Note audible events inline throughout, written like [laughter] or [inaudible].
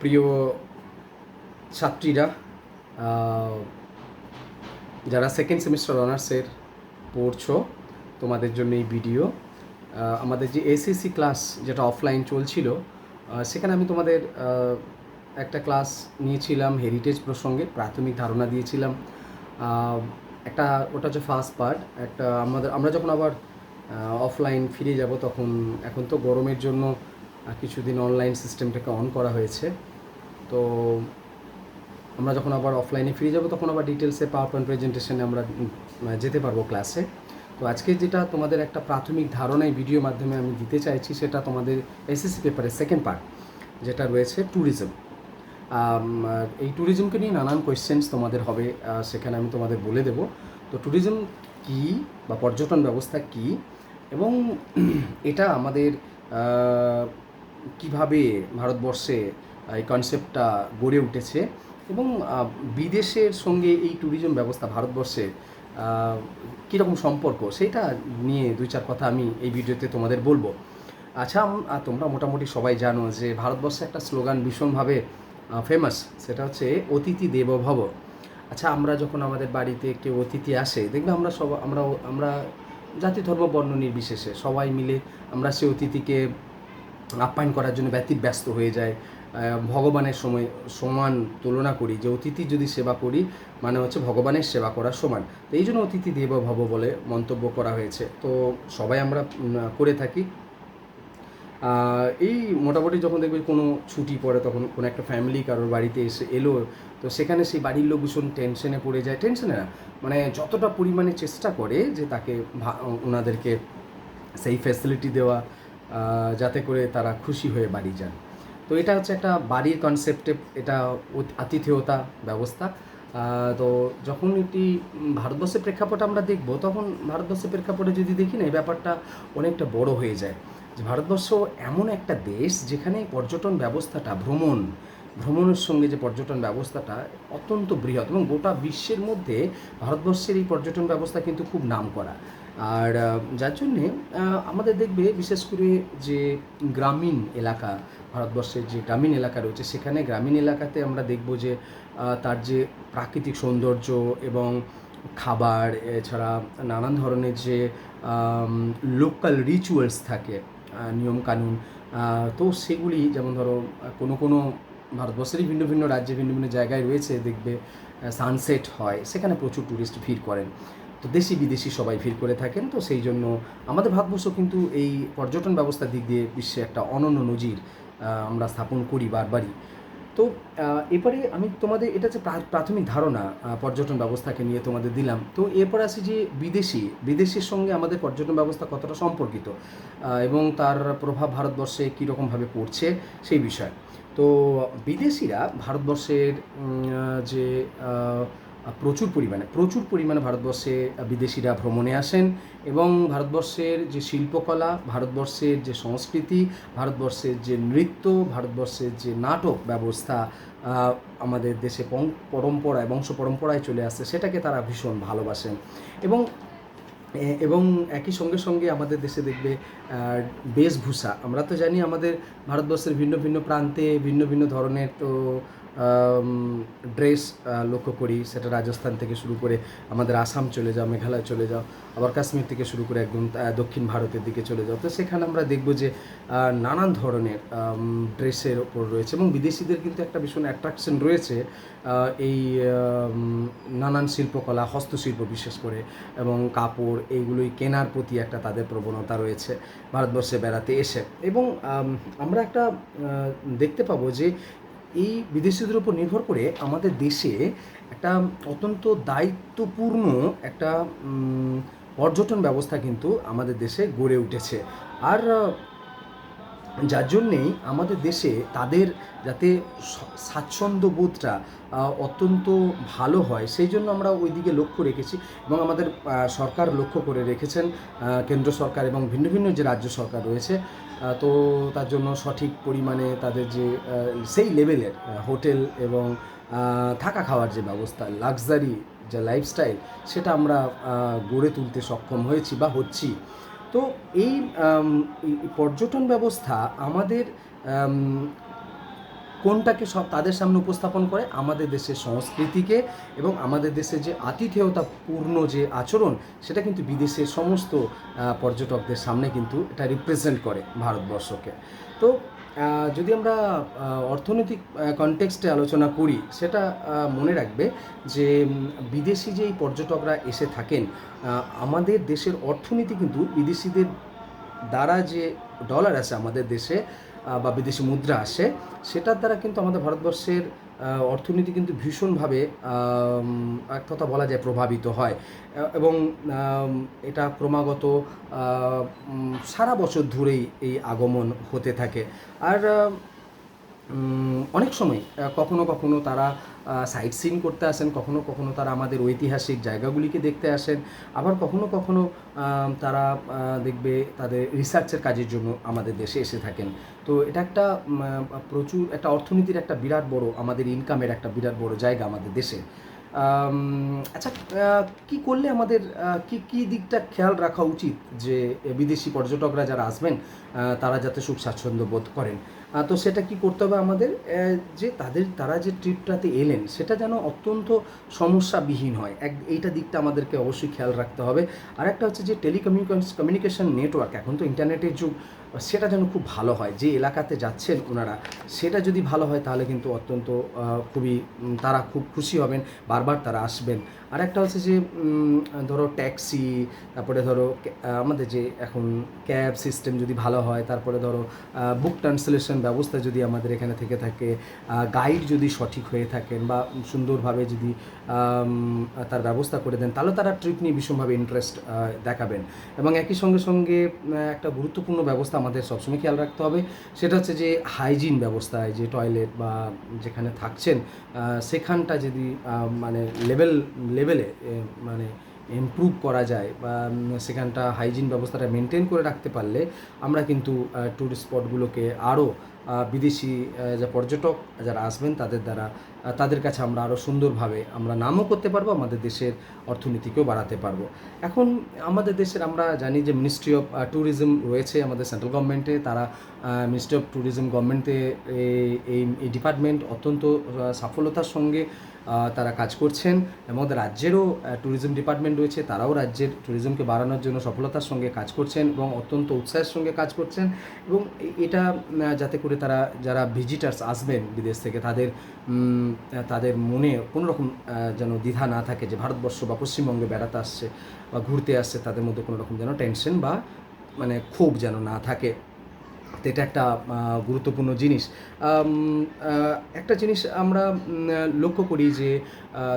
প্রিয় ছাত্রীরা যারা সেকেন্ড সেমিস্টার অনার্সের পড়ছো, তোমাদের জন্য এই ভিডিও আমাদের যে এসএসসি ক্লাস যেটা অফলাইন চলছিল সেখানে আমি তোমাদের একটা ক্লাস নিয়েছিলাম হেরিটেজ প্রসঙ্গে প্রাথমিক ধারণা দিয়েছিলাম। একটা, ওটা হচ্ছে ফার্স্ট পার্ট একটা আমাদের, আমরা যখন আবার অফলাইন ফিরে যাব, তখন এখন তো গরমের জন্য কিছুদিন অনলাইন সিস্টেমটাকে অন করা হয়েছে। তো আমরা যখন আবার অফলাইনে ফিরে যাব, তখন আবার ডিটেলসে পাওয়ার পয়েন্ট প্রেজেন্টেশনে আমরা যেতে পারব ক্লাসে তো আজকে যেটা তোমাদের একটা প্রাথমিক ধারণা এই ভিডিও মাধ্যমে আমি দিতে চাইছি, সেটা তোমাদের এসএসসি পেপারের সেকেন্ড পার্ট যেটা রয়েছে ট্যুরিজম এই ট্যুরিজমকে নিয়ে নানান কোয়েশ্চেন্স তোমাদের হবে সেখানে আমি তোমাদের বলে দেব। তো ট্যুরিজম কি বা পর্যটন ব্যবস্থা কি? এবং [clears throat] এটা আমাদের কীভাবে ভারতবর্ষে এই কনসেপ্টটা গড়ে উঠেছে এবং বিদেশের সঙ্গে এই ট্যুরিজম ব্যবস্থা ভারতবর্ষের কীরকম সম্পর্ক সেটা নিয়ে দুই চার কথা আমি এই ভিডিওতে তোমাদের বলব। আচ্ছা তোমরা মোটামুটি সবাই জানো যে ভারতবর্ষে একটা স্লোগান ভীষণভাবে ফেমাস সেটা হচ্ছে অতিথি দেব ভব আচ্ছা আমরা যখন আমাদের বাড়িতে কেউ অতিথি আসে, দেখবে আমরা সব আমরা আমরা জাতি ধর্ম বর্ণ নির্বিশেষে সবাই মিলে আমরা সেই অতিথিকে আপ্যায়ন করার জন্য ব্যতীত ব্যস্ত হয়ে যায়। ভগবানের সময় সমান তুলনা করি, যে অতিথি যদি সেবা করি মানে হচ্ছে ভগবানের সেবা করার সমান। তো এই জন্য অতিথি দেব ভব বলে মন্তব্য করা হয়েছে। তো সবাই আমরা করে থাকি। এই মোটামুটি যখন দেখবে কোনো ছুটি পড়ে, তখন কোনো একটা ফ্যামিলি কারোর বাড়িতে এসে এলো, তো সেখানে সেই বাড়ির লোক ভীষণ টেনশনে পড়ে যায়। টেনশনে না মানে যতটা পরিমাণে চেষ্টা করে যে তাকে ওনাদেরকে সেই ফ্যাসিলিটি দেওয়া যাতে করে তারা খুশি হয়ে বাড়ি যান। তো এটা হচ্ছে একটা বাড়ির কনসেপ্টে এটা আতিথেয়তা ব্যবস্থা। তো যখন এটি ভারতবর্ষের প্রেক্ষাপটে আমরা দেখব, তখন ভারতবর্ষের প্রেক্ষাপটে যদি দেখি না, এই ব্যাপারটা অনেকটা বড় হয়ে যায়। যে ভারতবর্ষ এমন একটা দেশ যেখানে পর্যটন ব্যবস্থাটা, ভ্রমণ, ভ্রমণের সঙ্গে যে পর্যটন ব্যবস্থাটা অত্যন্ত বৃহৎ এবং গোটা বিশ্বের মধ্যে ভারতবর্ষের এই পর্যটন ব্যবস্থা কিন্তু খুব নাম করা আর যার জন্যে আমাদের দেখবে বিশেষ করে যে গ্রামীণ এলাকা, ভারতবর্ষের যে গ্রামীণ এলাকা রয়েছে, সেখানে গ্রামীণ এলাকাতে আমরা দেখব যে তার যে প্রাকৃতিক সৌন্দর্য এবং খাবার, এছাড়া নানান ধরনের যে লোকাল রিচুয়ালস থাকে নিয়মকানুন তো সেগুলি যেমন ধরো, কোনো কোনো ভারতবর্ষেরই ভিন্ন ভিন্ন রাজ্যে ভিন্ন ভিন্ন জায়গায় রয়েছে, দেখবে সানসেট হয়, সেখানে প্রচুর ট্যুরিস্ট ভিড় করেন। তো দেশি বিদেশি সবাই ভিড় করে থাকেন, তো সেই জন্য আমাদের ভারতবর্ষ কিন্তু এই পর্যটন ব্যবস্থার দিক দিয়ে বিশ্বে একটা অনন্য নজির আমরা স্থাপন করি বারবারই। তো এরপরে আমি তোমাদের, এটা যে প্রা- প্রাথমিক ধারণা পর্যটন ব্যবস্থাকে নিয়ে তোমাদের দিলাম। তো এরপর আসি যে বিদেশি, বিদেশের সঙ্গে আমাদের পর্যটন ব্যবস্থা কতটা সম্পর্কিত এবং তার প্রভাব ভারতবর্ষে কীরকমভাবে পড়ছে সেই বিষয়। তো বিদেশিরা ভারতবর্ষের যে প্রচুর পরিমাণে প্রচুর পরিমাণে ভারতবর্ষে বিদেশিরা ভ্রমণে আসেন এবং ভারতবর্ষের যে শিল্পকলা, ভারতবর্ষের যে সংস্কৃতি, ভারতবর্ষের যে নৃত্য, ভারতবর্ষের যে নাটক ব্যবস্থা আমাদের দেশে পরম্পরায় বংশ পরম্পরায় চলে আসছে, সেটাকে তারা ভীষণ ভালোবাসেন। এবং এবং একই সঙ্গে সঙ্গে আমাদের দেশে দেখবে বেশভূষা। আমরা তো জানি আমাদের ভারতবর্ষের ভিন্ন ভিন্ন প্রান্তে ভিন্ন ভিন্ন ধরনের তো ড্রেস লক্ষ্য করি, সেটা রাজস্থান থেকে শুরু করে আমাদের আসাম চলে যাও, মেঘালয় চলে যাও, আবার কাশ্মীর থেকে শুরু করে একদম দক্ষিণ ভারতের দিকে চলে যাও। তো সেখানে আমরা দেখব যে নানান ধরনের ড্রেসের ওপর রয়েছে এবং বিদেশিদের কিন্তু একটা ভীষণ অ্যাট্রাকশন রয়েছে এই নানান শিল্পকলা, হস্তশিল্প বিশেষ করে, এবং কাপড় এইগুলোই কেনার প্রতি একটা তাদের প্রবণতা রয়েছে, ভারতবর্ষে বেড়াতে এসে। এবং আমরা একটা দেখতে পাবো যে এই বিদেশিদের উপর নির্ভর করে আমাদের দেশে একটা অত্যন্ত দায়িত্বপূর্ণ একটা পর্যটন ব্যবস্থা কিন্তু আমাদের দেশে গড়ে উঠেছে। আর যার জন্যেই আমাদের দেশে তাদের যাতে স- স্বাচ্ছন্দ্যবোধটা অত্যন্ত ভালো হয়, সেই জন্য আমরা ওই দিকে লক্ষ্য রেখেছি এবং আমাদের সরকার লক্ষ্য করে রেখেছেন কেন্দ্র সরকার এবং ভিন্ন ভিন্ন যে রাজ্য সরকার রয়েছে তো তার জন্য সঠিক পরিমাণে তাদের যে সেই লেভেলের হোটেল এবং থাকা খাওয়ার যে ব্যবস্থা, লাক্সারি যে লাইফস্টাইল, সেটা আমরা গড়ে তুলতে সক্ষম হয়েছি বা হচ্ছি। তো এই পর্যটন ব্যবস্থা আমাদের কোনটাকে সব তাদের সামনে উপস্থাপন করে? আমাদের দেশের সংস্কৃতিকে এবং আমাদের দেশের যে আতিথেয়তাপূর্ণ যে আচরণ, সেটা কিন্তু বিদেশের সমস্ত পর্যটকদের সামনে কিন্তু এটা রিপ্রেজেন্ট করে ভারতবর্ষকে। তো যদি আমরা অর্থনৈতিক কনটেক্সটে আলোচনা করি, সেটা মনে রাখবে যে বিদেশি যেই পর্যটকরা এসে থাকেন আমাদের দেশের অর্থনীতি কিন্তু বিদেশিদের দ্বারা যে ডলার আছে আমাদের দেশে বা বিদেশি মুদ্রা আসে, সেটার দ্বারা কিন্তু আমাদের ভারতবর্ষের অর্থনীতি কিন্তু ভীষণভাবে এক কথা বলা যায় প্রভাবিত হয়। এবং এটা ক্রমাগত সারা বছর ধরেই এই আগমন হতে থাকে। আর অনেক সময় কখনো কখনো তারা সাইট সিন করতে আসেন, কখনো কখনো তারা আমাদের ঐতিহাসিক জায়গাগুলিকে দেখতে আসেন, আবার কখনো কখনো তারা দেখবে তাদের রিসার্চের কাজের জন্য আমাদের দেশে এসে থাকেন। তো এটা একটা প্রচুর একটা অর্থনীতির একটা বিরাট বড়, আমাদের ইনকামের একটা বিরাট বড় জায়গা আমাদের দেশে। আচ্ছা কি করলে আমাদের কি কি দিকটা খেয়াল রাখা উচিত যে, বিদেশি পর্যটকরা যারা আসবেন তারা যাতে সুখ স্বাচ্ছন্দ্য বোধ করেন? তো সেটা কি করতে হবে আমাদের? যে তাদের, তারা যে ট্রিপটাতে এলেন, সেটা যেন অত্যন্ত সমস্যাবিহীন হয়। এক, এইটা দিকটা আমাদেরকে অবশ্যই খেয়াল রাখতে হবে। আর একটা হচ্ছে যে টেলিকমিউনিকেশন, কমিউনিকেশন নেটওয়ার্ক, এখন তো ইন্টারনেটের যুগ। সেটা যেন খুব ভালো হয়, যে এলাকাতে যাচ্ছেন ওনারা সেটা যদি ভালো হয় তাহলে কিন্তু অত্যন্ত খুবই তারা খুব খুশি হবেন, বারবার তারা আসবেন। আর একটা হচ্ছে যে ধরো ট্যাক্সি, তারপরে ধরো আমাদের যে এখন ক্যাব সিস্টেম যদি ভালো হয়, তারপরে ধরো বুক ট্রান্সলেশন ব্যবস্থা যদি আমাদের এখানে থেকে থাকে গাইড যদি সঠিক হয়ে থাকেন বা সুন্দরভাবে যদি তার ব্যবস্থা করে দেন, তাহলে তারা ট্রিপ নিয়ে ভীষণভাবে ইন্টারেস্ট দেখাবেন। এবং একই সঙ্গে সঙ্গে একটা গুরুত্বপূর্ণ ব্যবস্থা আমাদের সবসময় খেয়াল রাখতে হবে। সেটা হচ্ছে যে হাইজিন ব্যবস্থায় যে টয়লেট বা যেখানে থাকছেন সেখানটা যদি মানে লেভেল লেভেলে মানে ইমপ্রুভ করা যায় বা সেখানটা হাইজিন ব্যবস্থাটা মেনটেন করে রাখতে পারলে আমরা কিন্তু ট্যুরিস্ট স্পটগুলোকে আরও বিদেশি যে পর্যটক যারা আসবেন তাদের দ্বারা তাদের কাছে আমরা আরও সুন্দরভাবে আমরা নামও করতে পারব, আমাদের দেশের অর্থনীতিকেও বাড়াতে পারব। এখন আমাদের দেশের আমরা জানি যে মিনিস্ট্রি অফ ট্যুরিজম রয়েছে আমাদের সেন্ট্রাল গভর্নমেন্টে তারা মিনিস্ট্রি অফ ট্যুরিজম গভর্নমেন্টে এই এই ডিপার্টমেন্ট অত্যন্ত সফলতার সঙ্গে তারা কাজ করছেন এবং রাজ্যেরও ট্যুরিজম ডিপার্টমেন্ট রয়েছে, তারাও রাজ্যের ট্যুরিজমকে বাড়ানোর জন্য সফলতার সঙ্গে কাজ করছেন এবং অত্যন্ত উৎসাহের সঙ্গে কাজ করছেন এবং এটা যাতে করে তারা, যারা ভিজিটার্স আসবেন বিদেশ থেকে, তাদের তাদের মনে কোনো রকম যেন দ্বিধা না থাকে যে ভারতবর্ষ বা পশ্চিমবঙ্গে বেড়াতে আসছে বা ঘুরতে আসছে, তাদের মধ্যে কোনো রকম যেন টেনশন বা মানে ক্ষোভ যেন না থাকে। তো এটা একটা গুরুত্বপূর্ণ জিনিস। একটা জিনিস আমরা লক্ষ্য করি যে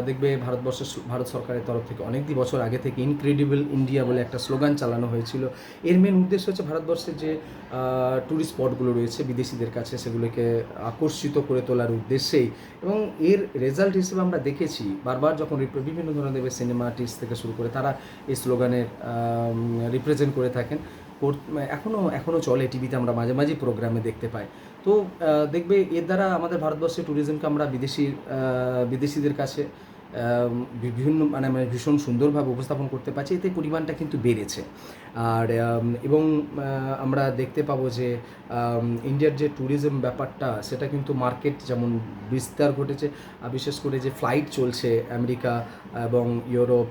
দেখবে ভারতবর্ষ ভারত সরকারের তরফ থেকে অনেকদি বছর আগে থেকে ইনক্রেডিবল ইন্ডিয়া বলে একটা স্লোগান চালানো হয়েছিল। এর মেন উদ্দেশ্য হচ্ছে ভারতবর্ষের যে ট্যুরিস্ট স্পটগুলো রয়েছে বিদেশিদের কাছে, সেগুলোকে আকর্ষিত করে তোলার উদ্দেশ্যেই। এবং এর রেজাল্ট হিসেবে আমরা দেখেছি, বারবার যখন বিভিন্ন ধরনের সিনেমা আর্টিস্ট থেকে শুরু করে তারা এই স্লোগানের রিপ্রেজেন্ট করে থাকেন। এখনও এখনও চলে টিভিতে আমরা মাঝে মাঝে প্রোগ্রামে দেখতে পাই। তো দেখবে এর দ্বারা আমাদের ভারতবর্ষের ট্যুরিজমকে আমরা বিদেশি বিদেশিদের কাছে বিভিন্ন মানে মানে ভীষণ সুন্দরভাবে উপস্থাপন করতে পারছি, এতে পরিমাণটা কিন্তু বেড়েছে। আর এবং আমরা দেখতে পাবো যে ইন্ডিয়ার যে ট্যুরিজম ব্যাপারটা, সেটা কিন্তু মার্কেট যেমন বিস্তার ঘটেছে বিশেষ করে যে ফ্লাইট চলছে আমেরিকা এবং ইউরোপ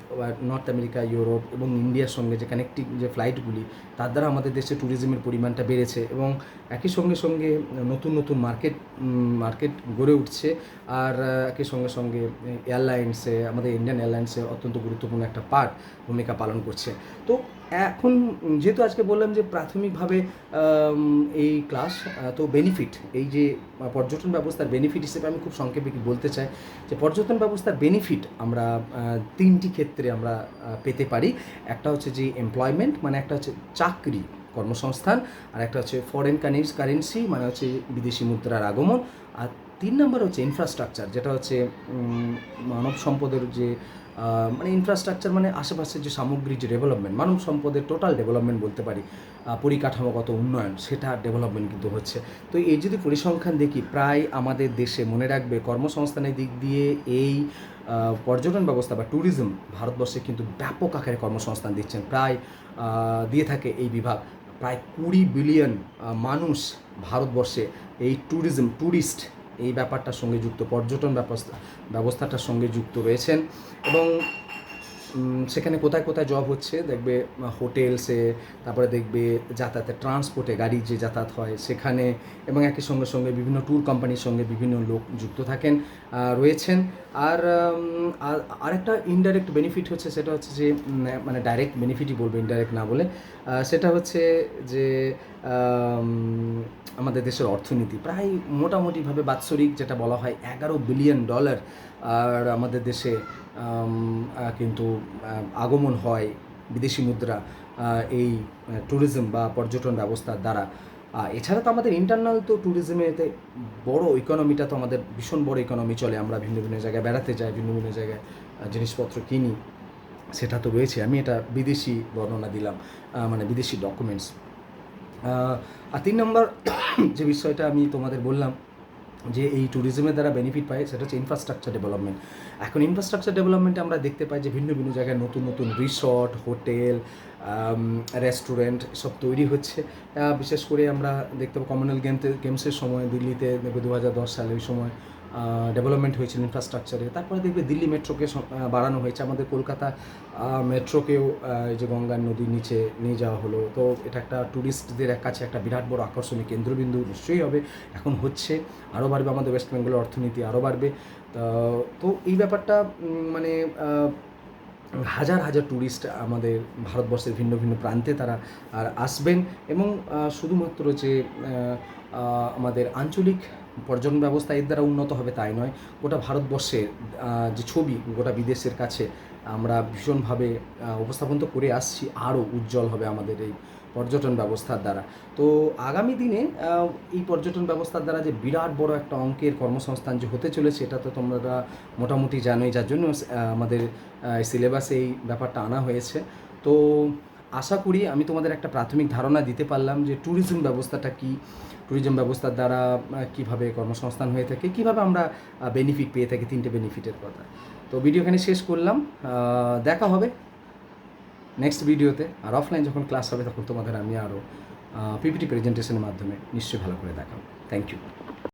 নর্থ আমেরিকা, ইউরোপ এবং ইন্ডিয়ার সঙ্গে যে কানেক্টিং যে ফ্লাইটগুলি তার দ্বারা আমাদের দেশে ট্যুরিজমের পরিমাণটা বেড়েছে এবং একই সঙ্গে সঙ্গে নতুন নতুন মার্কেট মার্কেট গড়ে উঠছে। আর একই সঙ্গে সঙ্গে এয়ারলাইন্সে আমাদের ইন্ডিয়ান এয়ারলাইন্সে অত্যন্ত গুরুত্বপূর্ণ একটা পার্ট ভূমিকা পালন করছে। তো এখন যেহেতু আজকে বললাম যে প্রাথমিকভাবে এই ক্লাস তো বেনিফিট এই যে পর্যটন ব্যবস্থার বেনিফিট হিসেবে আমি খুব সংক্ষেপে বলতে চাই, যে পর্যটন ব্যবস্থার বেনিফিট আমরা তিনটি ক্ষেত্রে আমরা পেতে পারি। একটা হচ্ছে যে এমপ্লয়মেন্ট মানে একটা হচ্ছে চাকরি, কর্মসংস্থান, আর একটা হচ্ছে ফরেন কারেন্সি মানে হচ্ছে বিদেশি মুদ্রার আগমন, আর তিন নম্বর হচ্ছে ইনফ্রাস্ট্রাকচার যেটা হচ্ছে মানব সম্পদের যে মানে ইনফ্রাস্ট্রাকচার মানে আশেপাশের যে সামগ্রিক যে ডেভেলপমেন্ট মানব সম্পদের টোটাল ডেভেলপমেন্ট বলতে পারি পরিকাঠামোগত উন্নয়ন, সেটা ডেভেলপমেন্ট কিন্তু হচ্ছে। তো এই যদি পরিসংখ্যান দেখি, প্রায় আমাদের দেশে মনে রাখবে কর্মসংস্থানের দিক দিয়ে এই পর্যটন ব্যবস্থা বা ট্যুরিজম ভারতবর্ষে কিন্তু ব্যাপক আকারে কর্মসংস্থান দিচ্ছেন। প্রায় দিয়ে থাকে এই বিভাগ। প্রায় কুড়ি বিলিয়ন মানুষ ভারতবর্ষে এই ট্যুরিজম ট্যুরিস্ট এই ব্যাপারটার সঙ্গে যুক্ত পর্যটন ব্যবস্থা ব্যবস্থাটার সঙ্গে যুক্ত রয়েছেন এবং সেখানে কোথায় কোথায় জব হচ্ছে, দেখবে হোটেলসে তারপরে দেখবে যাতায়াতের ট্রান্সপোর্টে গাড়ি যে যাতায়াত হয় সেখানে, এবং একই সঙ্গে সঙ্গে বিভিন্ন ট্যুর কোম্পানির সঙ্গে বিভিন্ন লোক যুক্ত থাকেন রয়েছেন। আর আরেকটা ইনডাইরেক্ট বেনিফিট হচ্ছে, সেটা হচ্ছে যে মানে ডাইরেক্ট বেনিফিটই বলব ইনডাইরেক্ট না বলে সেটা হচ্ছে যে আমাদের দেশের অর্থনীতি। প্রায় মোটামুটিভাবে বাৎসরিক যেটা বলা হয় এগারো বিলিয়ন ডলার আর আমাদের দেশে কিন্তু আগমন হয় বিদেশি মুদ্রা এই ট্যুরিজম বা পর্যটন ব্যবস্থার দ্বারা। এছাড়া তো আমাদের ইন্টারনাল তো ট্যুরিজমেতে বড় ইকোনমিটা তো আমাদের ভীষণ বড় ইকোনমি চলে। আমরা ভিন্ন ভিন্ন জায়গায় বেড়াতে যাই, ভিন্ন ভিন্ন জায়গায় জিনিসপত্র কিনি। সেটা তো রয়েছে। আমি এটা বিদেশি বর্ণনা দিলাম মানে বিদেশি ডকুমেন্টস আর তিন নম্বর যে বিষয়টা আমি তোমাদের বললাম যে এই ট্যুরিজমের দ্বারা বেনিফিট পায়, সেটা হচ্ছে ইনফ্রাস্ট্রাকচার ডেভেলপমেন্ট এখন ইনফ্রাস্ট্রাকচার ডেভেলপমেন্টে আমরা দেখতে পাই যে ভিন্ন ভিন্ন জায়গায় নতুন নতুন রিসর্ট হোটেল রেস্টুরেন্ট সব তৈরি হচ্ছে। বিশেষ করে আমরা দেখতে পাবো কমনওয়েলথ গেমতে গেমসের সময় দিল্লিতে, দেখবে দু হাজার দশ সালে ওই সময় ডেভেলপমেন্ট হয়েছিল ইনফ্রাস্ট্রাকচারে তারপরে দেখবে দিল্লি মেট্রোকে বাড়ানো হয়েছে। আমাদের কলকাতা মেট্রোকেও যে গঙ্গার নদীর নিচে নিয়ে যাওয়া হলো। তো এটা একটা ট্যুরিস্টদের এক কাছে একটা বিরাট বড় আকর্ষণীয় কেন্দ্রবিন্দু নিশ্চয়ই হবে। এখন হচ্ছে আরও বাড়বে আমাদের ওয়েস্ট বেঙ্গলের অর্থনীতি আরও বাড়বে। তা- এই ব্যাপারটা মানে হাজার হাজার ট্যুরিস্ট আমাদের ভারতবর্ষের ভিন্ন ভিন্ন প্রান্তে তারা, আর আসবেন। এবং শুধুমাত্র যে আমাদের আঞ্চলিক পর্যটন ব্যবস্থা এর দ্বারা উন্নত হবে তাই নয়। গোটা ভারতবর্ষের যে ছবি গোটা বিদেশের কাছে আমরা ভীষণভাবে উপস্থাপন তো করে আসছি, আরও উজ্জ্বল হবে আমাদের এই পর্যটন ব্যবস্থার দ্বারা। তো আগামী দিনে এই পর্যটন ব্যবস্থার দ্বারা যে বিরাট বড় একটা অঙ্কের কর্মসংস্থান যে হতে চলেছে, এটা তো তোমরা মোটামুটি জানোই, যার জন্য আমাদের সিলেবাসে এই ব্যাপারটা আনা হয়েছে। তো আশা করি আমি তোমাদের একটা প্রাথমিক ধারণা দিতে পারলাম যে ট্যুরিজম ব্যবস্থাটা কি, ট্যুরিজম ব্যবস্থার দ্বারা কীভাবে কর্মসংস্থান হয়ে থাকে, কীভাবে আমরা বেনিফিট পেয়ে থাকি তিনটে বেনিফিটের কথা। তো ভিডিও এখানে শেষ করলাম দেখা হবে নেক্সট ভিডিওতে আর অফলাইন যখন ক্লাস হবে তখন তোমাদের আমি আরও পিপিটি প্রেজেন্টেশনের মাধ্যমে নিশ্চয়ই ভালো করে দেখাবো। Thank you